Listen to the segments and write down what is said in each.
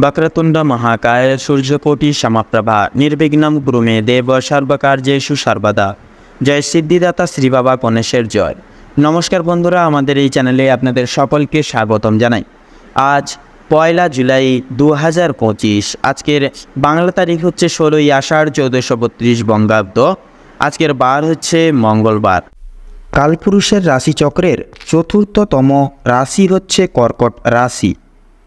వక్రతుండ মহাকায় সূর্যকোটি సమప్రభ నిర్విఘ్నం ব্রুমে দেব সর্বকার্যে সর্বদা জয় সিদ্ধিদাতা শ্রী বাবা গণেশের জয়। নমস্কার বন্ধুরা, আমাদের এই চ্যানেলে আপনাদের সকলকে স্বাগতম জানাই। আজ পয়লা জুলাই দু হাজার পঁচিশ, আজকের বাংলা তারিখ হচ্ছে ষোলোই আষাঢ় চৌদ্দশো বত্রিশ বঙ্গাব্দ। আজকের বার হচ্ছে মঙ্গলবার। কালপুরুষের রাশিচক্রের চতুর্থতম রাশি হচ্ছে কর্কট রাশি।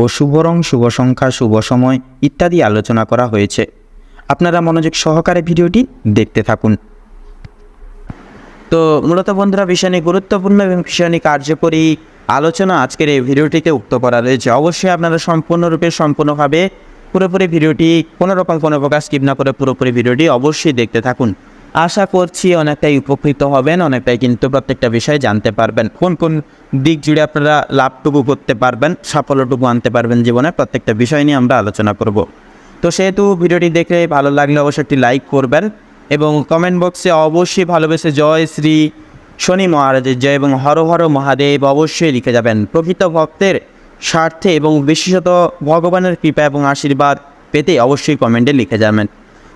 ও শুভ রং, শুভ সংখ্যা, শুভ সময় ইত্যাদি আলোচনা করা হয়েছে। আপনারা মনোযোগ সহকারে ভিডিওটি দেখতে থাকুন। তো মূলত বন্ধুরা, বিষয় নিয়ে গুরুত্বপূর্ণ এবং বিষয় নিয়ে কার্যকরী আলোচনা আজকের এই ভিডিওটিতে উক্ত করা রয়েছে। অবশ্যই আপনারা সম্পূর্ণরূপে, সম্পূর্ণভাবে পুরোপুরি ভিডিওটি কোনো রকম কোনো প্রকার স্কিপ না করে পুরোপুরি ভিডিওটি অবশ্যই দেখতে থাকুন। আশা করছি অনেকটাই উপকৃত হবেন, অনেকটাই কিন্তু প্রত্যেকটা বিষয় জানতে পারবেন। কোন কোন দিক জুড়ে আপনারা লাভটুকু করতে পারবেন, সাফল্যটুকু আনতে পারবেন জীবনে, প্রত্যেকটা বিষয় নিয়ে আমরা আলোচনা করব। তো সেহেতু ভিডিওটি দেখে ভালো লাগলে অবশ্যই একটি লাইক করবেন এবং কমেন্ট বক্সে অবশ্যই ভালোবেসে জয় শ্রী শনি মহারাজের জয় এবং হর হর মহাদেব অবশ্যই লিখে যাবেন। প্রকৃত ভক্তের স্বার্থে এবং বিশেষত ভগবানের কৃপা এবং আশীর্বাদ পেতে অবশ্যই কমেন্টে লিখে যাবেন।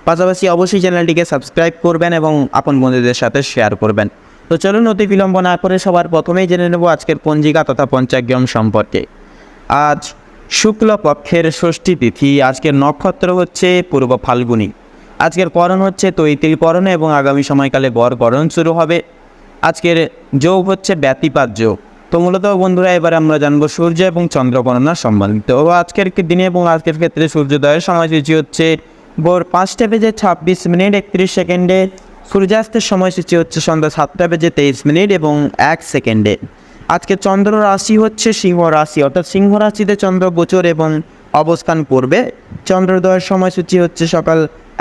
পাশাপাশি অবশ্যই চ্যানেলটিকে সাবস্ক্রাইব করবেন এবং আপন বন্ধুদের সাথে শেয়ার করবেন। তো চলুন অতি বিলম্ব না করে সবার প্রথমেই জেনে নেব আজকের পঞ্জিকা তথা পঞ্চাগ্যম সম্পর্কে। আজ শুক্ল পক্ষের ষষ্ঠী তিথি, আজকের নক্ষত্র হচ্ছে পূর্ব ফাল্গুনী। আজকের করণ হচ্ছে তৈতিল করণ এবং আগামী সময়কালে বর করণ শুরু হবে। আজকের যোগ হচ্ছে ব্যতিপাত যোগ। তো মূলত বন্ধুরা, এবার আমরা জানব সূর্য এবং চন্দ্র গণনা সম্বন্ধিত। আজকের দিনে এবং আজকের ক্ষেত্রে সূর্যোদয়ের সময়সূচি হচ্ছে ভোর পাঁচটা বেজে ছাব্বিশ মিনিট একত্রিশ সেকেন্ডে। সূর্যাস্তের সময়সূচি হচ্ছে সন্ধ্যা সাতটা বেজে তেইশ মিনিট এবং এক সেকেন্ডে। আজকে চন্দ্র রাশি হচ্ছে সিংহ রাশি, অর্থাৎ সিংহ রাশিতে চন্দ্র গোচর এবং অবস্থান করবে। চন্দ্রোদয়ের সময়সূচি হচ্ছে সকাল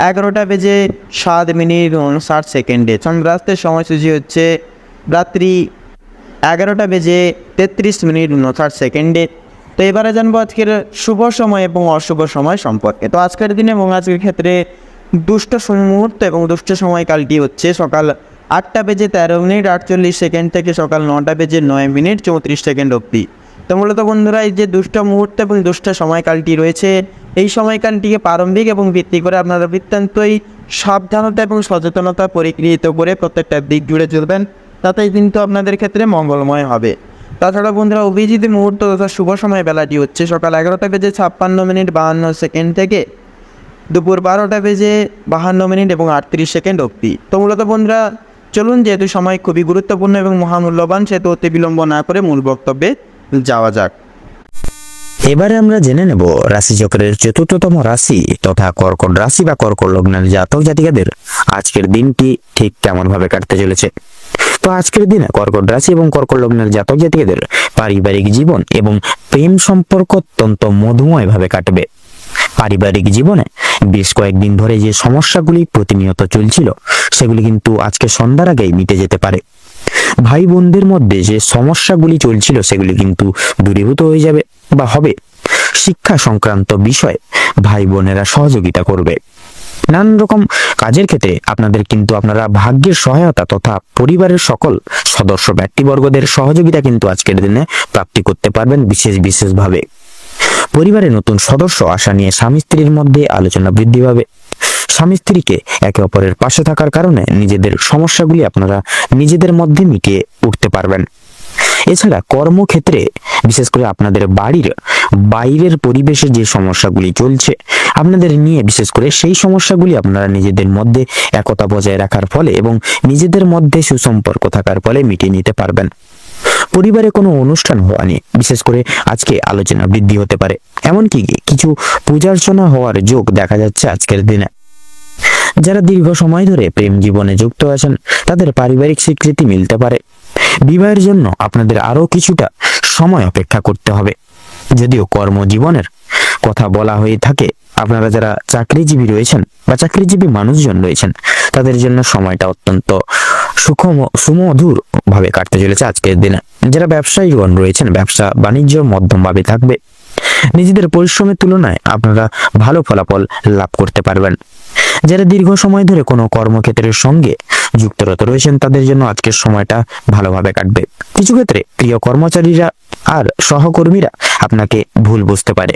এগারোটা বেজে সাত মিনিট উনষাট সেকেন্ডে। চন্দ্রাস্তের সময়সূচি হচ্ছে রাত্রি এগারোটা বেজে তেত্রিশ মিনিট উনষাট সেকেন্ডে। তো এবারে জানব আজকের শুভ সময় এবং অশুভ সময় সম্পর্কে। তো আজকের দিনে এবং আজকের ক্ষেত্রে দুষ্ট মুহূর্ত এবং দুষ্ট সময়কালটি হচ্ছে সকাল আটটা বেজে তেরো মিনিট আটচল্লিশ সেকেন্ড থেকে সকাল নটা বেজে নয় মিনিট চৌত্রিশ সেকেন্ড অবধি। তো মূলত বন্ধুরা, এই যে দুষ্ট মুহূর্ত এবং দুষ্ট সময়কালটি রয়েছে, এই সময়কালটিকে প্রারম্ভিক এবং ভিত্তি করে আপনারা বৃত্তান্তই সাবধানতা এবং সচেতনতা পরিগৃহীত করে প্রত্যেকটা দিক জুড়ে চলবেন। তাতেই কিন্তু আপনাদের ক্ষেত্রে মঙ্গলময় হবে। তাছাড়া বন্ধুরা, অভিজিৎ মুহূর্ত তথা শুভ সময় বেলাটি হচ্ছে সকাল এগারোটা বেজে ছাপ্পান্ন মিনিট বাহান্ন সেকেন্ড থেকে দুপুর বারোটা বেজে বাহান্ন মিনিট এবং আটত্রিশ সেকেন্ড অবধি। তো মূলত বন্ধুরা, চলুন যেহেতু সময় খুবই গুরুত্বপূর্ণ এবং মহামূল্যবান, সেহেতু অতি বিলম্ব না করে মূল বক্তব্যে যাওয়া যাক। এবারে আমরা জেনে নেব রাশিচক্রের চতুর্থতম রাশি তথা কর্কট রাশি বা কর্কট লগ্নের জাতক জাতিকাদের আজকের দিনটি ঠিক কেমন ভাবে কাটতে চলেছে। তো আজকের দিনে কর্কট রাশি এবং কর্কট লগ্নের জাতক জাতিকাদের পারিবারিক জীবন এবং প্রেম সম্পর্ক অত্যন্ত মধুময় ভাবে কাটবে। পারিবারিক জীবনে বেশ কয়েকদিন ধরে যে সমস্যাগুলি প্রতিনিয়ত চলছিল, সেগুলি কিন্তু আজকে সন্ধ্যার আগেই মিটে যেতে পারে। ভাই বোনদের মধ্যে যে সমস্যাগুলি চলছিল, সেগুলি কিন্তু দূরীভূত হয়ে যাবে বা হবে। শিক্ষা সংক্রান্ত বিষয়ে ভাই বোনেরা সহযোগিতা করবে। নানান রকম কাজের ক্ষেত্রে আপনাদের কিন্তু আপনারা ভাগ্যের সহায়তা তথা পরিবারের সকল সদস্য ব্যক্তিবর্গদের সহযোগিতা কিন্তু আজকের দিনে প্রাপ্তি করতে পারবেন বিশেষ বিশেষভাবে। পরিবারে নতুন সদস্য আসা নিয়ে স্বামী স্ত্রীর মধ্যে আলোচনা বৃদ্ধি পাবে। স্বামী স্ত্রীকে একে অপরের পাশে থাকার কারণে নিজেদের সমস্যাগুলি আপনারা নিজেদের মধ্যে মিটিয়ে উঠতে পারবেন। এছাড়া কর্মক্ষেত্রে বিশেষ করে আপনাদের বাড়ির বাইরের পরিবেশে যে সমস্যাগুলি চলছে আপনাদের নিয়ে বিশেষ করে সেই সমস্যাগুলি আপনারা নিজেদের মধ্যে একতা বজায় রাখার ফলে এবং নিজেদের মধ্যে সুসম্পর্ক থাকার ফলে মিটিয়ে নিতে পারবেন। পরিবারে কোনো অনুষ্ঠান হওয়া নিয়ে বিশেষ করে আজকে আলোচনা বৃদ্ধি হতে পারে। এমনকি কিছু পূজার্চনা হওয়ার যোগ দেখা যাচ্ছে আজকের দিনে। যারা দীর্ঘ সময় ধরে প্রেম জীবনে যুক্ত আছেন, তাদের পারিবারিক স্বীকৃতি মিলতে পারে। বিবাহের জন্য আপনাদের আরও কিছুটা সময় অপেক্ষা করতে হবে। যদিও কর্মজীবনের কথা বলা হয়ে থাকে, আপনারা যারা চাকরিজীবী রয়েছেন বা চাকরিজীবী মানুষজন রয়েছেন, তাদের জন্য সময়টা অত্যন্ত সুখম সুমধুর ভাবে কাটতে চলেছে আজকের দিনে। যারা ব্যবসায়ীগণ রয়েছেন, ব্যবসা বাণিজ্য, মধ্যমভাবে থাকবে, নিজেদের পরিশ্রমের তুলনায় আপনারা ভালো ফলাফল লাভ করতে পারবেন। যারা দীর্ঘ সময় ধরে কোনো কর্মক্ষেত্রের সঙ্গে যুক্তরত রয়েছেন, তাদের জন্য আজকের সময়টা ভালোভাবে কাটবে। কিছু ক্ষেত্রে প্রিয় কর্মচারীরা আর সহকর্মীরা আপনাকে ভুল বুঝতে পারে।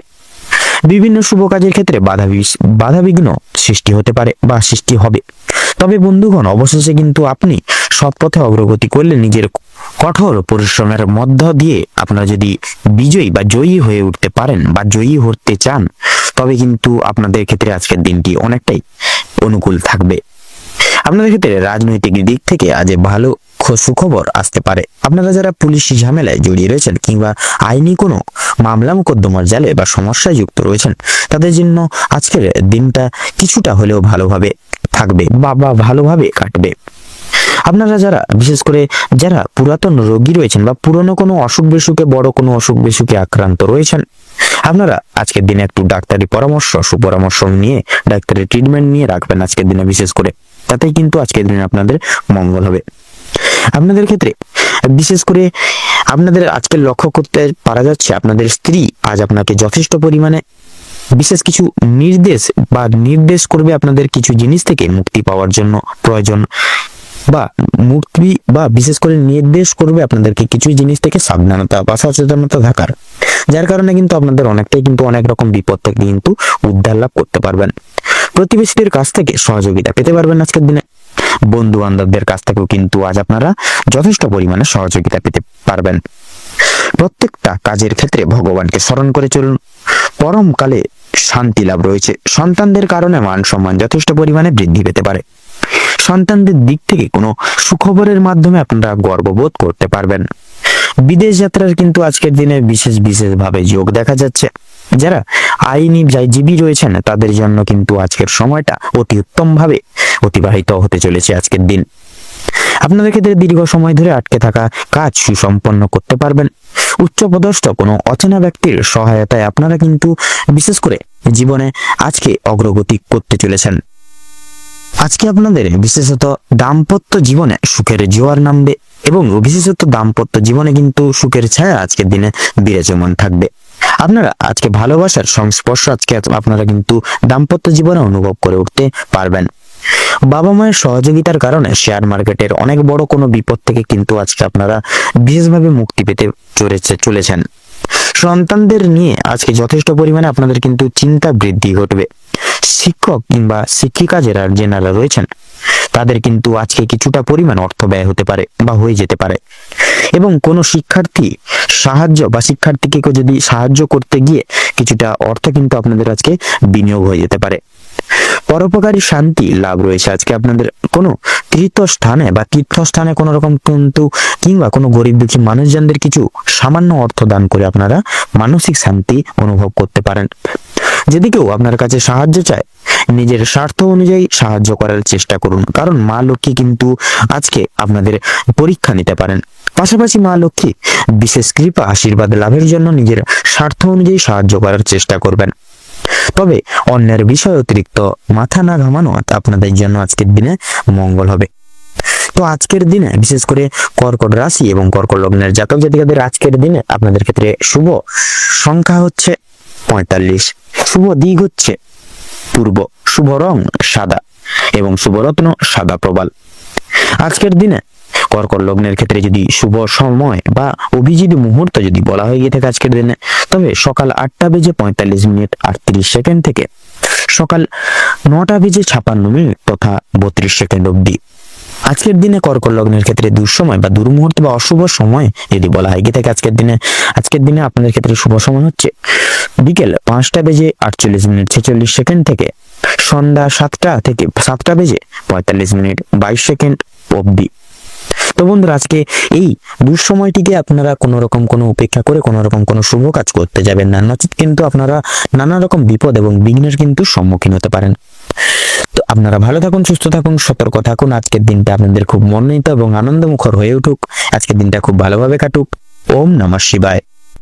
বিভিন্ন শুভ কাজের ক্ষেত্রে বাধা বাধাবিঘ্ন সৃষ্টি হতে পারে বা সৃষ্টি হবে। তবে বন্ধুগণ, অবশেষে কিন্তু আপনি সৎ পথে অগ্রগতি করলে নিজের কঠোর পরিশ্রমের মধ্য দিয়ে আপনারা যদি বিজয়ী বা জয়ী হয়ে উঠতে পারেন বা জয়ী হতে চান, তবে কিন্তু আপনাদের ক্ষেত্রে আজকের দিনটি অনেকটাই অনুকূল থাকবে। আপনাদের ক্ষেত্রে রাজনৈতিক দিক থেকে আজ ভালো সুখবর আসতে পারে। আপনারা যারা পুলিশি ঝামেলায় জড়িয়ে রয়েছেন কিংবা আইনি কোনো মামলা মোকদ্দমার জালে বা সমস্যায় যুক্ত রয়েছেন, তাদের জন্য আজকের দিনটা কিছুটা হলেও ভালোভাবে থাকবে বা বা ভালোভাবে কাটবে। আপনারা যারা, বিশেষ করে যারা পুরাতন রোগী রয়েছেন বা পুরনো কোনো অসুখ বিসুখে, বড় কোনো অসুখ বিসুখে আক্রান্ত রয়েছেন, আপনারা আজকের দিনে একটু ডাক্তারি পরামর্শ, সুপরামর্শ নিয়ে, ডাক্তারি ট্রিটমেন্ট নিয়ে রাখবেন আজকের দিনে বিশেষ করে। তাতেই কিন্তু আজকের দিনে আপনাদের মঙ্গল হবে। আপনাদের ক্ষেত্রে, বিশেষ করে আপনাদের আজকে লক্ষ্য করতে পারা যাচ্ছে আপনাদের স্ত্রী আজ আপনাকে যথেষ্ট পরিমাণে বিশেষ কিছু নির্দেশ বা নির্দেশ করবে আপনাদের কিছু জিনিস থেকে মুক্তি পাওয়ার জন্য, প্রয়োজন বা মুক্তি বা বিশেষ করে নির্দেশ করবে আপনাদেরকে কিছু জিনিস থেকে সাবধানতা বা সচেতনতা থাকার। যার কারণে কিন্তু আপনাদের অনেকটাই কিন্তু অনেক রকম বিপদ থেকে কিন্তু উদ্ধার লাভ করতে পারবেন। প্রতিবেশীদের কাছ থেকে সহযোগিতা পেতে পারবেন আজকের দিনে। বন্ধু বান্ধবদের কাছ থেকেও কিন্তু আজ আপনারা যথেষ্ট পরিমাণে সহযোগিতা পেতে পারবেন। প্রত্যেকটা কাজের ক্ষেত্রে ভগবানকে স্মরণ করে চলুন। পরমকালে শান্তি লাভ রয়েছে। সন্তানদের কারণে মান সম্মান যথেষ্ট পরিমাণে বৃদ্ধি পেতে পারে। সন্তানদের দিক থেকে কোনো সুখবরের মাধ্যমে আপনারা গর্ববোধ করতে পারবেন। বিদেশ যাত্রার কিন্তু আজকের দিনে বিশেষ বিশেষ ভাবে যোগ দেখা যাচ্ছে। যারা আইনি জীবী রয়েছেন, তাদের জন্য কিন্তু আজকের সময়টা অতি উত্তম ভাবে অতিবাহিত হতে চলেছে আজকের দিন। আপনাদের ক্ষেত্রে দীর্ঘ সময় ধরে আটকে থাকা কাজ সুসম্পন্ন করতে পারবেন। উচ্চপদস্থ কোনো অচেনা ব্যক্তির সহায়তায় আপনারা কিন্তু বিশেষ করে জীবনে আজকে অগ্রগতি করতে চলেছেন। আজকে আপনাদের বিশেষত দাম্পত্য জীবনে সুখের জোয়ার নামবে এবং বিশেষত দাম্পত্য জীবনে কিন্তু সুখের ছায়া আজকের দিনে বিরাজমান থাকবে। আপনারা আজকে ভালোবাসার সংস্পর্শ আজকে আপনারা কিন্তু দাম্পত্য জীবনে অনুভব করে উঠতে পারবেন। বাবা মায়ের সহযোগিতার কারণে শেয়ার মার্কেটের অনেক বড় কোনো বিপদ থেকে কিন্তু আজকে আপনারা বিশেষভাবে মুক্তি পেতে চলেছে চলেছেন। সন্তানদের নিয়ে আজকে যথেষ্ট পরিমাণে আপনাদের কিন্তু চিন্তা বৃদ্ধি ঘটবে। শিক্ষক কিংবা শিক্ষিকা যারা যেনারা রয়েছেন, তাদের কিন্তু আজকে কিছুটা পরিমাণ অর্থ ব্যয় হতে পারে বা হয়ে যেতে পারে। এবং কোনো শিক্ষার্থী সাহায্য বা শিক্ষার্থীকে যদি সাহায্য করতে গিয়ে কিছুটা অর্থ কিন্তু আপনাদের আজকে বিনিয়োগ হয়ে যেতে পারে। পরোপকারী শান্তি লাভ রয়েছে আজকে আপনাদের কোনো তীর্থস্থানে বা তীর্থস্থানে কোনো রকম কিন্তু কিংবা কোনো গরিব দুঃখী মানুষজনদের কিছু সামান্য অর্থ দান করে আপনারা মানসিক শান্তি অনুভব করতে পারেন। যদি কেউ আপনার কাছে সাহায্য চায়, নিজের স্বার্থ অনুযায়ী সাহায্য করার চেষ্টা করুন। কারণ মা লক্ষ্মী কিন্তু আজকে আপনাদের পরীক্ষা নিতে পারেন। পাশাপাশি মা লক্ষ্মী বিশেষ কৃপা, আশীর্বাদ লাভের জন্য নিজের স্বার্থ অনুযায়ী সাহায্য করার চেষ্টা করবেন। তবে অন্যের বিষয় অতিরিক্ত মাথা না ঘামানো আপনাদের জন্য আজকের দিনে মঙ্গল হবে। তো আজকের দিনে বিশেষ করে কর্কট রাশি এবং কর্কট লগ্নের জাতক জাতিকাদের আজকের দিনে আপনাদের ক্ষেত্রে শুভ সংখ্যা হচ্ছে পঁয়তাল্লিশ। শুভ দিক হচ্ছে পূর্ব, শুভ রং সাদা এবং শুভ রত্ন সাদা প্রবাল। আজকের দিনে কর্কট লগ্নের ক্ষেত্রে যদি শুভ সময় বা অভিজিৎ মুহূর্ত যদি বলা হয়ে গিয়ে থাকে আজকের দিনে, তবে সকাল আটটা বেজে পঁয়তাল্লিশ মিনিট আটত্রিশ সেকেন্ড থেকে সকাল নটা বেজে ছাপান্ন মিনিট তথা বত্রিশ সেকেন্ড অবধি আজকের দিনে কর্কট লগ্নের ক্ষেত্রে দুঃসময় বা দুর্মুহূর্ত বা অশুভ সময় যদি বলা হয় গিয়ে থাকে আজকের দিনে? আজকের দিনে আপনাদের ক্ষেত্রে শুভ সময় হচ্ছে বিকেল পাঁচটা বেজে আটচল্লিশ মিনিট ছেচল্লিশ সেকেন্ড থেকে সন্ধ্যা সাতটা থেকে সাতটা বেজে পঁয়তাল্লিশ মিনিট বাইশ সেকেন্ড অবধি। তো বন্ধুরা, আজকে এই দুঃসময়টিকে আপনারা কোনো রকম কোনো উপেক্ষা করে কোনো রকম কোনো শুভ কাজ করতে যাবেন না। নচেত কিন্তু আপনারা নানা রকম বিপদ এবং বিঘ্নের কিন্তু সম্মুখীন হতে পারেন। তো আপনারা ভালো থাকুন, সুস্থ থাকুন, সতর্ক থাকুন। আজকের দিনটা আপনাদের খুব মনোনীত এবং আনন্দমুখর হয়ে উঠুক। আজকের দিনটা খুব ভালোভাবে কাটুক। ওম নমঃ শিবায়।